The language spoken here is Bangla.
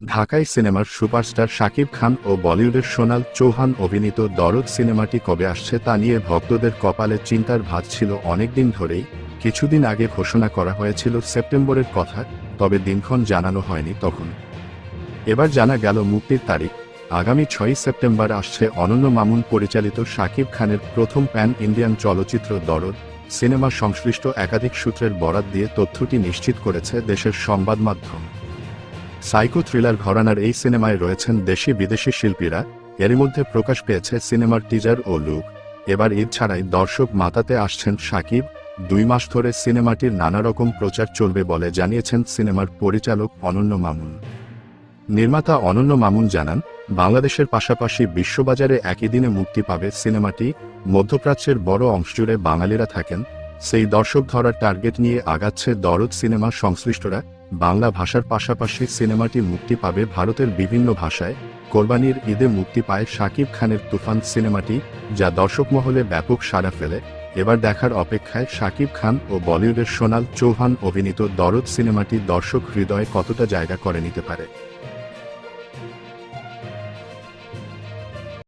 ঢাকাই সিনেমার সুপারস্টার শাকিব খান ও বলিউডের সোনাল চৌহান অভিনীত দরদ সিনেমাটি কবে আসছে তা নিয়ে ভক্তদের কপালে চিন্তার ভাত ছিল অনেকদিন ধরেই। কিছুদিন আগে ঘোষণা করা হয়েছিল সেপ্টেম্বরের কথা, তবে দিনক্ষণ জানানো হয়নি তখন। এবার জানা গেল মুক্তির তারিখ। আগামী ছয়ই সেপ্টেম্বর আসছে অনন্য মামুন পরিচালিত শাকিব খানের প্রথম প্যান ইন্ডিয়ান চলচ্চিত্র দরদ। সিনেমা সংশ্লিষ্ট একাধিক সূত্রের বরাত দিয়ে তথ্যটি নিশ্চিত করেছে দেশের সংবাদ মাধ্যম সাইকো থ্রিলার ঘরানার এই সিনেমায় রয়েছেন দেশি বিদেশি শিল্পীরা, এরই মধ্যে প্রকাশ পেয়েছে সিনেমার টিজার ও লুক। এবার ঈদ ছাড়াই দর্শক মাতাতে আসছেন সাকিব। দুই মাস ধরে সিনেমাটির নানা রকম প্রচার চলবে বলে জানিয়েছেন সিনেমার পরিচালক অনন্য মামুন। নির্মাতা অনন্য মামুন জানান, বাংলাদেশের পাশাপাশি বিশ্ববাজারে একই দিনে মুক্তি পাবে সিনেমাটি। মধ্যপ্রাচ্যের বড় অংশ জুড়ে বাঙালিরা থাকেন। সেই দর্শক ধরার টার্গেট নিয়ে আগাচ্ছে দরদ সিনেমা সংশ্লিষ্টরা। বাংলা ভাষার পাশাপাশি সিনেমাটি মুক্তি পাবে ভারতের বিভিন্ন ভাষায়। কোরবানির ঈদে মুক্তি পায় শাকিব খানের তুফান সিনেমাটি, যা দর্শক মহলে ব্যাপক সাড়া ফেলে। এবার দেখার অপেক্ষায় শাকিব খান ও বলিউডের সোনাল চৌহান অভিনীত দরদ সিনেমাটি দর্শক হৃদয়ে কতটা জায়গা করে নিতে পারে?